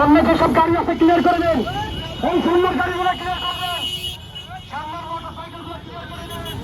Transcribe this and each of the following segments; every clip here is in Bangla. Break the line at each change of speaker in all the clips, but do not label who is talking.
সামনে যেসব গাড়ি আছে ক্লিয়ার করে দেন। এই সুন্দর গাড়িগুলো ক্লিয়ার করে করবেন। সামনের মোটরসাইকেলগুলো ক্লিয়ার করে দেন।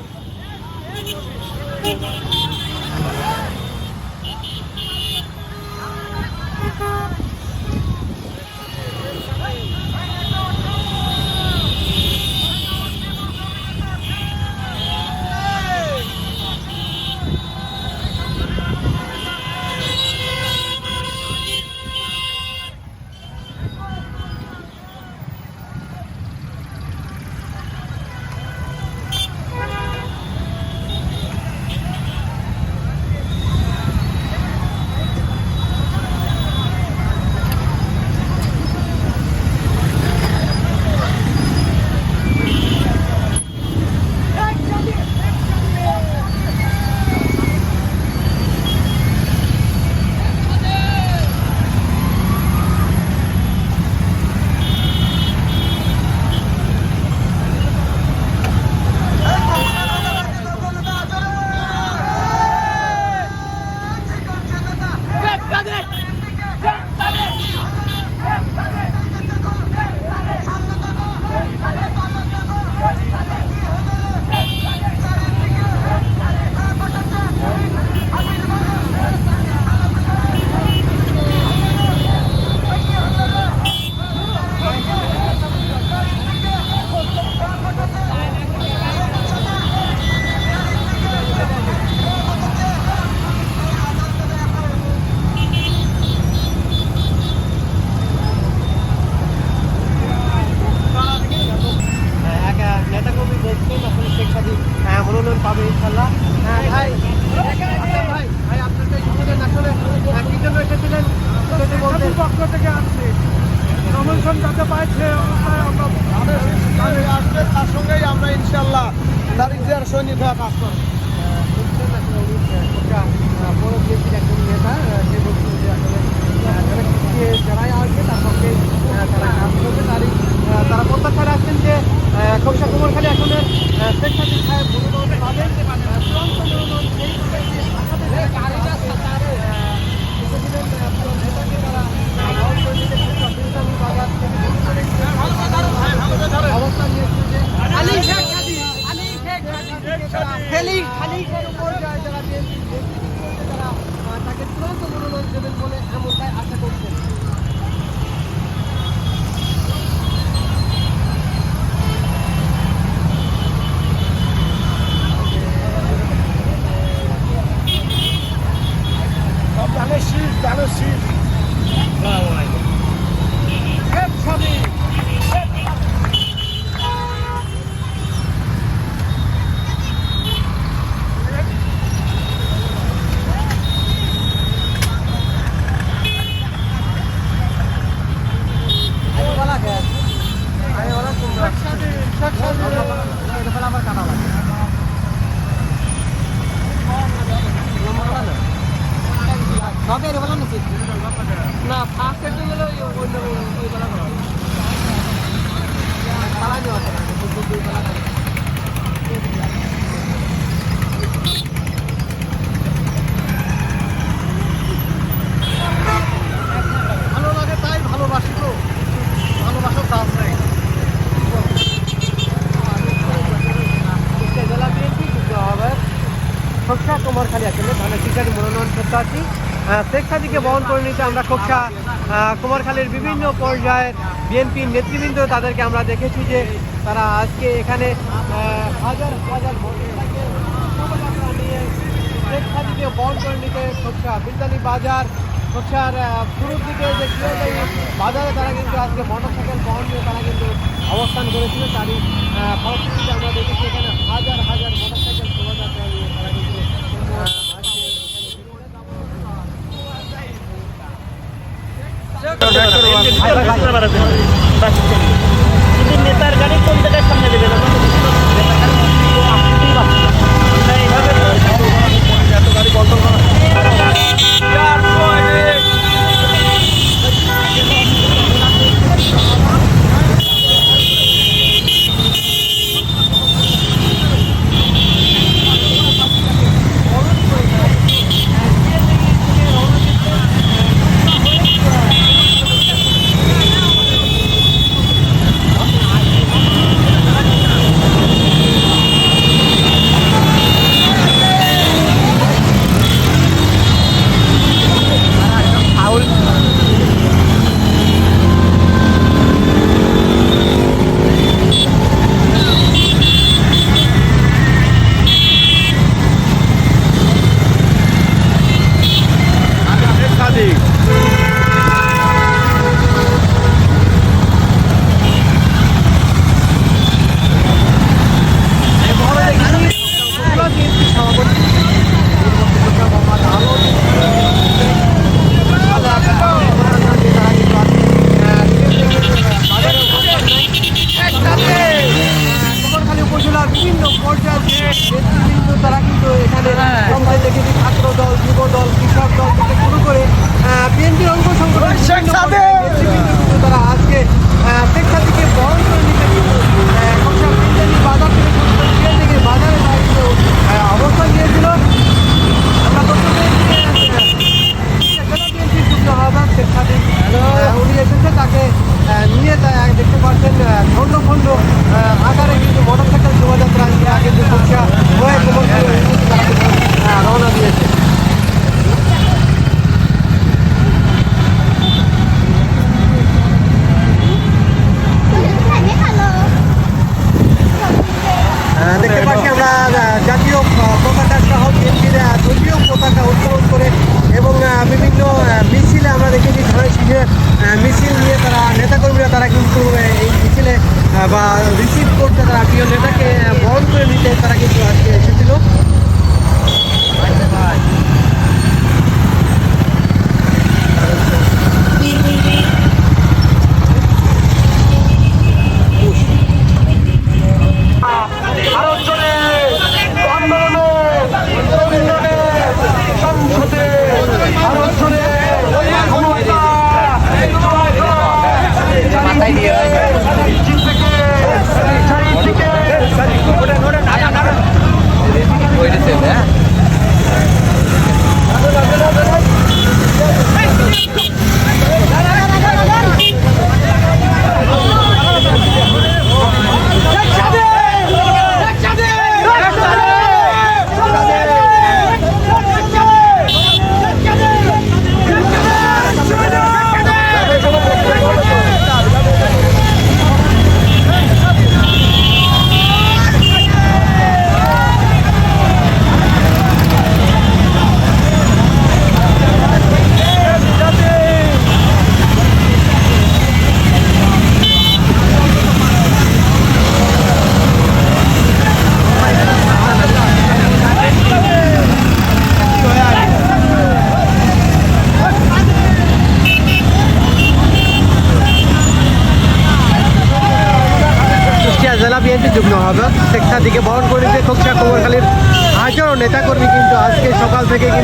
নমিনেশন যাতে পাইছে অবস্থায় আমরা
আমি আসবে তার সঙ্গেই আমরা ইনশাল্লাহ তারিখ দেওয়ার সৈনিক হয়ে কাজ করব।
বড় বিএনপির একজন নেতা সে বলছেন যে আসলে যারা আসবে তার সবে এর বলা নাকি? না ফার্স্টের জন্য ওই ওই ওই বলা তারা নিয়ে আসে না দুই বলা না
ভালো লাগে তাই ভালোবাসি তো। ভালোবাসার দাম নেই।
বিএনপি যুক্ত হবে খোকসা কুমারখালী আসলে মনোনয়ন প্রত্যাশী আহ, শেখ সাদিকে বহন করে নিতে আমরা খোকসা কুমারখালীর বিভিন্ন পর্যায়ের বিএনপির নেতৃবৃন্দ তাদেরকে আমরা দেখেছি যে তারা আজকে এখানে হাজার হাজার শেখ বহন করে নিতে খোকসা বিদ্যালী বাজার, খোকসার শুরুর দিকে যে বাজারে তারা কিন্তু আজকে মোটরসাইকেল বহন নিয়ে তারা কিন্তু অবস্থান করেছিল। তারই ফলশ্রুতিতে আমরা দেখেছি এখানে হাজার হাজার মোটরসাইকেল শোভাযাত্রা নিয়ে তারা কিন্তু আহ, আজকে
কিন্তু নেতার গাড়ি কোন জায়গায় সামনে দেবে?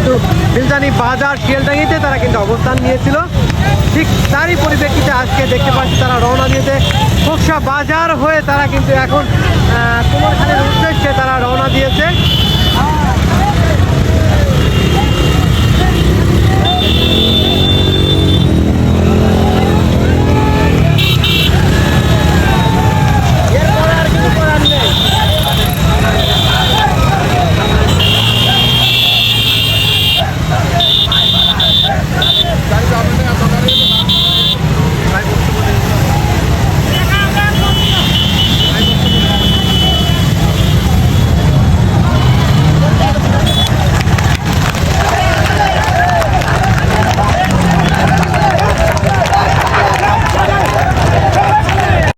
কিন্তু বিলজানি বাজার শিয়ালডাঙ্গিতে তারা কিন্তু অবস্থান নিয়েছিল। ঠিক তারই পরিপ্রেক্ষিতে আজকে দেখতে পাচ্ছি তারা রওনা দিয়েছে। খোকসা বাজার হয়ে তারা কিন্তু এখন কুমারখানের উদ্দেশ্যে তারা রওনা দিয়েছে।